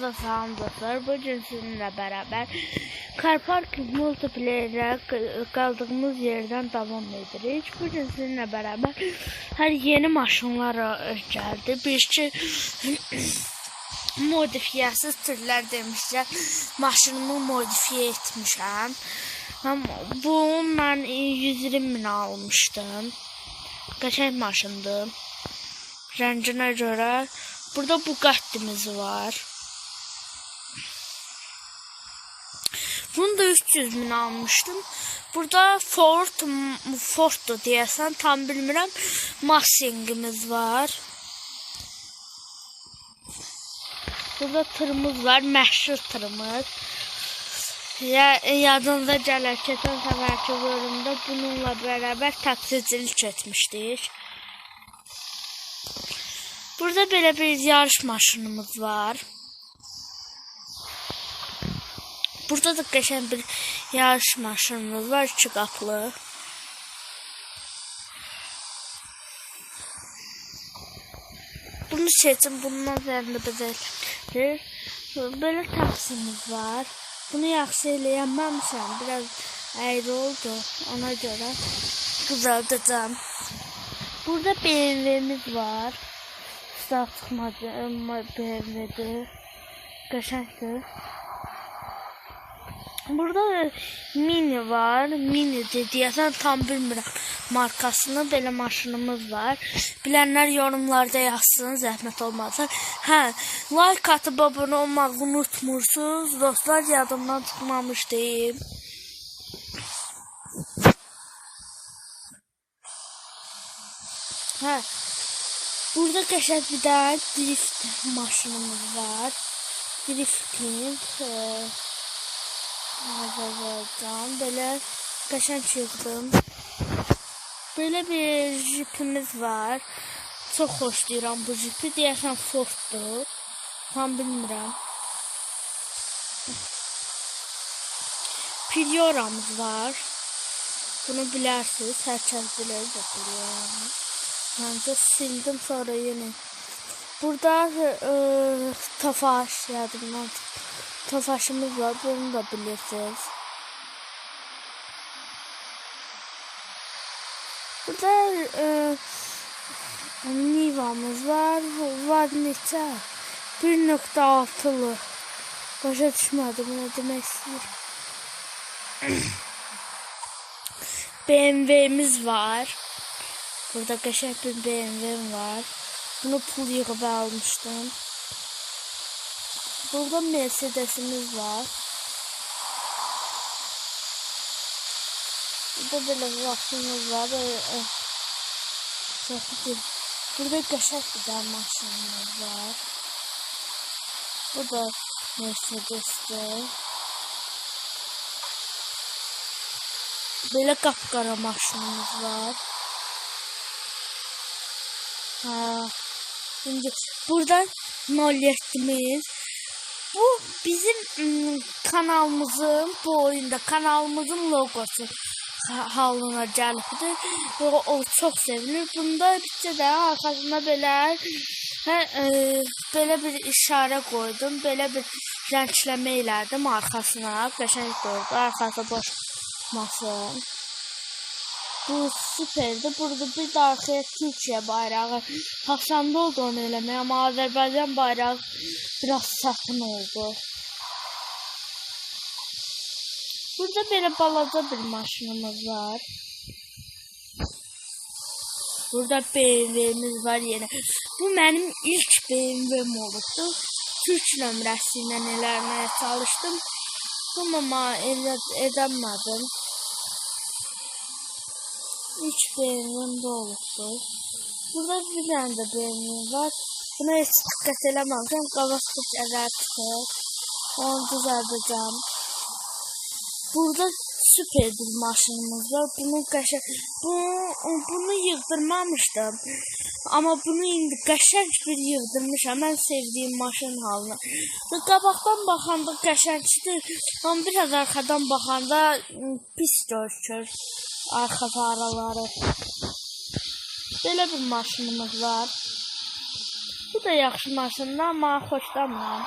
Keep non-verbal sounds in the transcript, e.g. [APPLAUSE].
Salam dostlar. Bugün sizinle beraber Car Park multiplayer'e kaldığımız yerden devam edirik. Bugün sizinle beraber her yeni maşınlar geldi. Bir şey [CLEARS THROAT] modifiyəsiz türlər demişlər. Maşınımı modifiye etmişəm. Bu mən 120 min almışdım. Qəşəng maşındır. Rənginə görə burada Bugatti'miz var. Bunu da 300 bin almıştım. Burada Ford, Ford'du deyəsən tam bilmirəm. Mustang'imiz var. Burada tırımız var, məşhur tırımız. Ya, yadınıza gələr, keçən səfərki bölümdə bununla bərabər taksicilik etmişdik. Burada belə bir yarış maşınımız var. Burada da qəşəng bir yarış maşınımız var, qaplı. Bunu seçin, bundan üzərində bezəkdir. Belə taksimiz var. Bunu yaxşı eləyəməmişəm, biraz əyri oldu, ona görə qızardacağım. Burada BMW'miz var. Start çıxmadı, BMW'dir. Qəşəngdir. Burada mini var. Mini deyəsən tam bilmirəm markasını. Belə maşınımız var. Bilənlər yorumlarda yazsın, zəhmət olmazsa. Hə, like atıb abunə olmağı unutmursunuz. Dostlar, yadımdan çıxmamış deyim. Hə. Burada qəşəng bir dənə drift maşınımız var. Drifting. E Azərbaycan belə qəşəng çıxdım. Belə bir jipimiz var. Çox xoşlayıram bu jipi. Deyəsən Forddur. Tam bilmirəm. Prioramız var. Bunu bilərsiniz. Hər kəs bilir də Prioramı. Məncə sildim sonra yenə. Burada e, Tofaş yadımdan çıxdı. Tofaşımız var. Bunu da bilirsiniz. Burada e, Niva'mız var. Var neçə? 1.6'lı. Başa düşmədim nə demək istəyir. [CLEARS THROAT] BMW'miz var. Burada qəşəng bir BMW'm var. Bunu pul yığıb almışdım. Burada Mercedes'imiz var. Burada böyle vaktimiz var. Böyle, e, şey, Burada qəşəng bir tane maşınımız var. Bu da Mercedes'dir. Böyle kapkara maşınımız var. Ha. Şimdi buradan maliyetimiz bu bizim ım, kanalımızın bu oyunda kanalımızın logosu halına gəlibdir. O, o çox sevilir. Bunda bitsə də arxasında belə hə, e, belə bir işarə qoydum. Belə bir rəngləmə elədim arxasına. Qəşəng qoydu. Arxası boş olmasın. bu süperdir. Burada bir daxil Türkiyə bayrağı hasanda oldu onu eləməyə, amma Azərbaycan bayrağı biraz çətin oldu. Burada belə balaca bir maşınımız var. Burada BMW'miz var yenə. Bu mənim ilk BMW'm olubdu. Türk nömrəsi ilə eləməyə çalışdım. Amma elə edəmədim. 3 beğenim oluştu. Burada bir tane de beğenim var. Buna hiç dikkat edemezsem kavaslık eder çıkıyor. Onu düzelteceğim. Burada süper bir maşinimiz var. Bunu qəşəng bunu, bunu yığdırmamışdım. Amma bunu indi qəşəng bir yığdırmışam. Mən sevdiyim maşın halına. Qabaqdan baxanda qəşəngdir. Amma biraz arxadan baxanda pis gözükür arka faraları. Belə bir maşınımız var. Bu da yaxşı maşındır, amma xoşlamıram.